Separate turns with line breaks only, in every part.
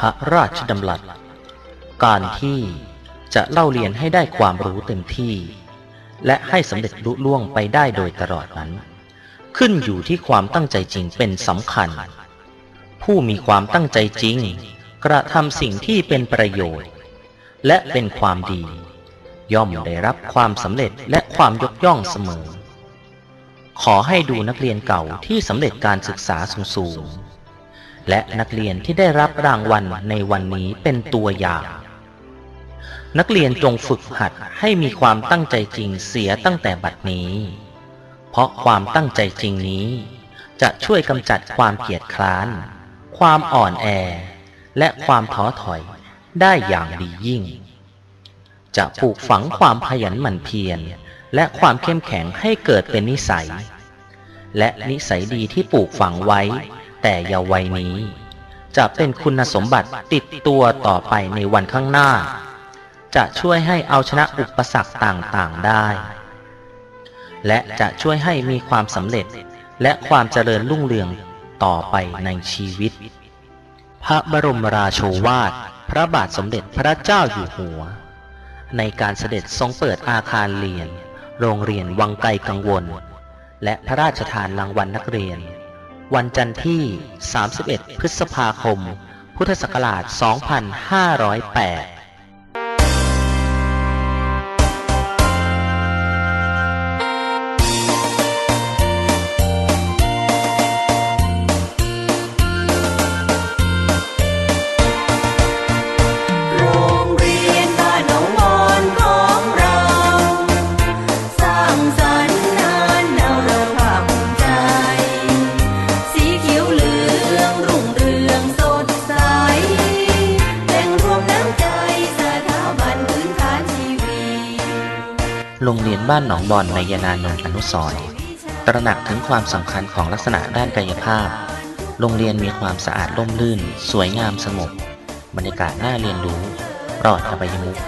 พระราชดำรัส การที่จะเล่าเรียนให้ได้ความรู้เต็มที่ และให้สำเร็จลุล่วงไปได้โดยตลอดนั้น ขึ้นอยู่ที่ความตั้งใจจริงเป็นสำคัญ ผู้มีความตั้งใจจริง กระทำสิ่งที่เป็นประโยชน์ และเป็นความดี ย่อมได้รับความสำเร็จและความยกย่องเสมอ ขอให้ดูนักเรียนเก่าที่สำเร็จการศึกษาสูงๆ และนักเรียนที่ได้รับรางวัลในวันนี้เป็นตัวอย่าง นักเรียนจงฝึกหัดให้มีความตั้งใจจริงเสียตั้งแต่บัดนี้ เพราะความตั้งใจจริงนี้ จะช่วยกำจัดความเกียจคร้าน ความอ่อนแอ และความท้อถอยได้อย่างดียิ่ง จะปลูกฝังความขยันหมั่นเพียรและความเข้มแข็งให้เกิดเป็นนิสัย และนิสัยดีที่ปลูกฝังไว้ แต่เยาว์วัยนี้ จะเป็นคุณสมบัติติดตัวต่อไปในวันข้างหน้า จะช่วยให้เอาชนะอุปสรรคต่างๆได้ และจะช่วยให้มีความสำเร็จและความเจริญรุ่งเรืองต่อไปในชีวิต พระบรมราโชวาท พระบาทสมเด็จพระเจ้าอยู่หัว ในการเสด็จทรงเปิดอาคารเรียน โรงเรียนวังไกลกังวล และพระราชทานรางวัลนักเรียน วันจันทร์ที่ 31 พฤษภาคม พุทธศักราช 2508
โรงเรียนบ้านหนองบ
อนในยานานนท์อนุสรณ์ตระหนักถึงความสำคัญของลักษณะด้านกายภาพ โรงเรียนมีความสะอาดร่มรื่น สวยงามสงบบรรยากาศน่าเรียนรู้ปลอดอบายมุข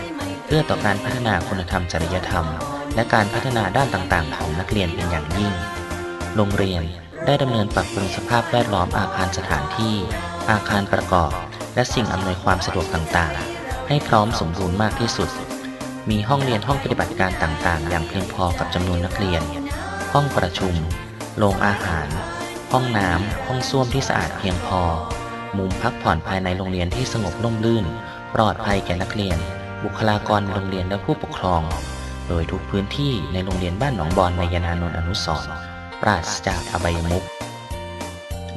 เอื้อต่อการพัฒนาคุณธรรมจริยธรรม และการพัฒนาด้านต่างๆ ของนักเรียนเป็นอย่างยิ่ง โรงเรียนได้ดำเนินปรับปรุงสภาพแวดล้อมอาคารสถานที่ อาคารประกอบ และสิ่งอำนวยความสะดวกต่างๆ ให้พร้อมสมบูรณ์มากที่สุด มีห้องเรียนห้องปฏิบัติการต่างๆ อย่างเพียงพอกับจำนวนนักเรียน ห้องประชุม โรงอาหาร ห้องน้ำ ห้องส้วมที่สะอาดเพียงพอ มุมพักผ่อนภายในโรงเรียนที่สงบร่มรื่น ปลอดภัยแก่นักเรียน บุคลากรในโรงเรียนและผู้ปกครอง โดยทุกพื้นที่ในโรงเรียนบ้านหนองบอนในยานานนท์อนุสรปราศจากอบายมุข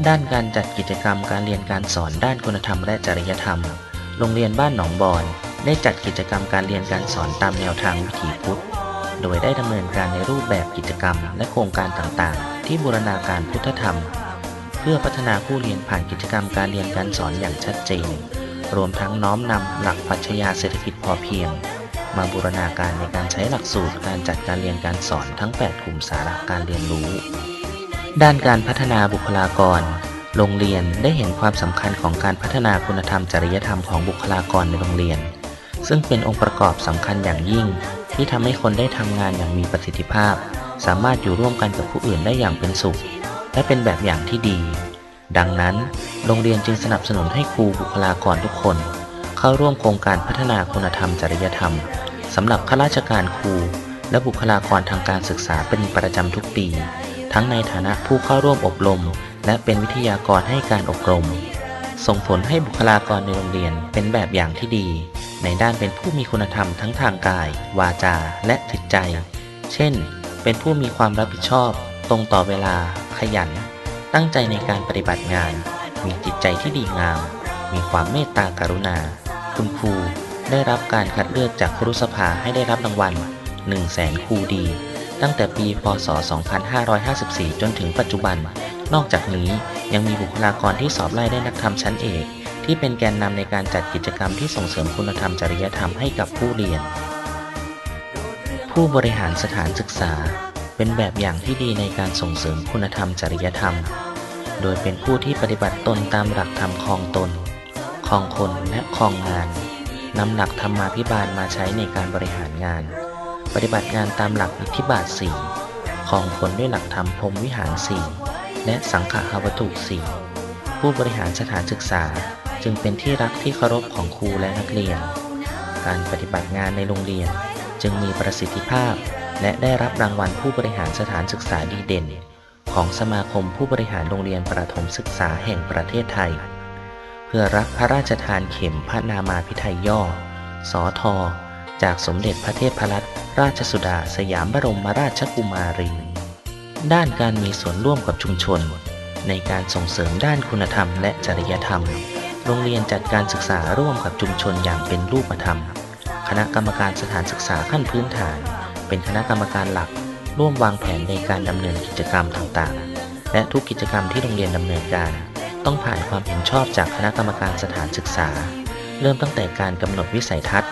ด้านการจัดกิจกรรมการเรียนการสอนด้านคุณธรรมและจริยธรรม โรงเรียนบ้านหนองบอน ได้จัดกิจกรรมการเรียนการสอนตามแนวทางวิถีพุทธ โดยได้ดำเนินการในรูปแบบกิจกรรมและโครงการต่างๆ ที่บูรณาการพุทธธรรม เพื่อพัฒนาผู้เรียนผ่านกิจกรรมการเรียนการสอนอย่างชัดเจน รวมทั้งน้อมนำหลักปรัชญาเศรษฐกิจพอเพียง มาบูรณาการในการใช้หลักสูตรการจัดการเรียนการสอนทั้ง 8 กลุ่มสาระการเรียนรู้ ด้านการพัฒนาบุคลากรโรงเรียนได้เห็นความสำคัญของการพัฒนาคุณธรรมจริยธรรมของบุคลากรในโรงเรียน ซึ่งเป็นองค์ประกอบสำคัญอย่างยิ่ง ที่ทำให้คนได้ทำงานอย่างมีประสิทธิภาพ สามารถอยู่ร่วมกันกับผู้อื่นได้อย่างเป็นสุข และเป็นแบบอย่างที่ดี ดังนั้น โรงเรียนจึงสนับสนุนให้ครูบุคลากรทุกคน เข้าร่วมโครงการพัฒนาคุณธรรมจริยธรรมสำหรับข้าราชการครู และบุคลากรทางการศึกษาเป็นประจำทุกปี ทั้งในฐานะผู้เข้าร่วมอบรม และเป็นวิทยากรให้การอบรม ส่งผลให้บุคลากรในโรงเรียนเป็นแบบอย่างที่ดี ในด้านเป็นผู้มีคุณธรรมทั้งทางกาย วาจา และจิตใจ เช่น เป็นผู้มีความรับผิดชอบ ตรงต่อเวลา ขยัน ตั้งใจในการปฏิบัติงาน มีจิตใจที่ดีงาม มีความเมตตากรุณา คุณครูได้รับการคัดเลือกจากครุสภาให้ได้รับรางวัล 1 0 0 0 0แสนครูดี ตั้งแต่ปี พศ 2554 จนถึงปัจจุบัน นอกจากนี้ยังมีบุคลากรที่สอบไล่ได้นักธรรมชั้นเอก ที่เป็นแกนนำในการจัดกิจกรรมที่ส่งเสริมคุณธรรมจริยธรรมให้กับผู้เรียน ผู้บริหารสถานศึกษาเป็นแบบอย่างที่ดีในการส่งเสริมคุณธรรมจริยธรรม โดยเป็นผู้ที่ปฏิบัติตนตามหลักธรรมคองตนคองคนและคองงานนำหลักธรรมาภิบาลมาใช้ในการบริหารงาน ปฏิบัติงานตามหลักอิทธิบาทสี่คองคนด้วยหลักธรรมพรมวิหารสี่และสังฆาวัตถุสี่ผู้บริหารสถานศึกษา จึงเป็นที่รักที่เคารพของครูและนักเรียน การปฏิบัติงานในโรงเรียนจึงมีประสิทธิภาพ และได้รับรางวัลผู้บริหารสถานศึกษาดีเด่น ของสมาคมผู้บริหารโรงเรียนประถมศึกษาแห่งประเทศไทย เพื่อรับพระราชทานเข็มพระนามาพิไทยย่อ สอทอจากสมเด็จพระเทพรัตนราชสุดาสยามบรมราชกุมารี ด้านการมีส่วนร่วมกับชุมชน ในการส่งเสริมด้านคุณธรรมและจริยธรรม โรงเรียนจัดการศึกษาร่วมกับชุมชนอย่างเป็นรูปธรรม คณะกรรมการสถานศึกษาขั้นพื้นฐาน เป็นคณะกรรมการหลัก ร่วมวางแผนในการดำเนินกิจกรรมต่างๆ และทุกกิจกรรมที่โรงเรียนดำเนินการ ต้องผ่านความเห็นชอบจากคณะกรรมการสถานศึกษา เริ่มตั้งแต่การกำหนดวิสัยทัศน์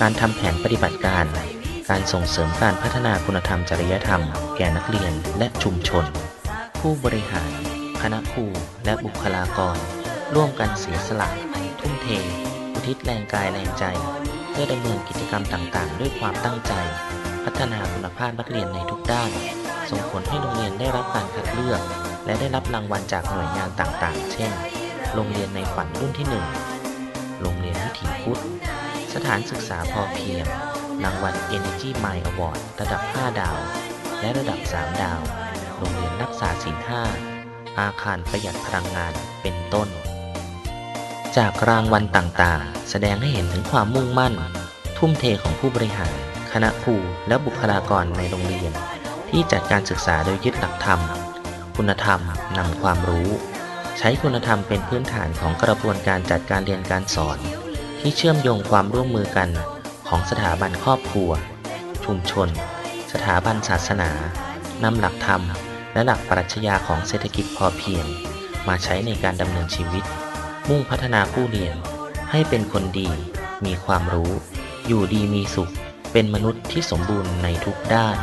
การทำแผนปฏิบัติการ การส่งเสริมการพัฒนาคุณธรรมจริยธรรม แก่นักเรียนและชุมชน ผู้บริหาร คณะครูและบุคลากร ร่วมกันเสียสละ ทุ่มเท อุทิศแรงกายแรงใจ เพื่อดำเนินกิจกรรมต่างๆ ด้วยความตั้งใจ พัฒนาคุณภาพนักเรียนในทุกด้าน ส่งผลให้โรงเรียนได้รับการคัดเลือก และได้รับรางวัลจากหน่วยงานต่างๆ เช่น โรงเรียนในฝันรุ่นที่ 1 โรงเรียนวิถีพุทธ สถานศึกษาพอเพียง รางวัล Energy Mind Award ระดับ 5 ดาว และระดับ 3 ดาว โรงเรียนรักษาศีล5อาคารประหยัดพลังงานเป็นต้น จากรางวัลต่างๆ แสดงให้เห็นถึงความมุ่งมั่น ทุ่มเทของผู้บริหาร คณะครูและบุคลากรในโรงเรียน ที่จัดการศึกษาโดยยึดหลักธรรม คุณธรรมนำความรู้ ใช้คุณธรรมเป็นพื้นฐานของกระบวนการจัดการเรียนการสอน ที่เชื่อมโยงความร่วมมือกันของสถาบันครอบครัว ชุมชน สถาบันศาสนานำหลักธรรม และหลักปรัชญาของเศรษฐกิจพอเพียง มาใช้ในการดำเนินชีวิต มุ่งพัฒนาผู้เรียน ให้เป็นคนดี มีความรู้ อยู่ดีมีสุข เป็นมนุษย์ที่สมบูรณ์ในทุกด้าน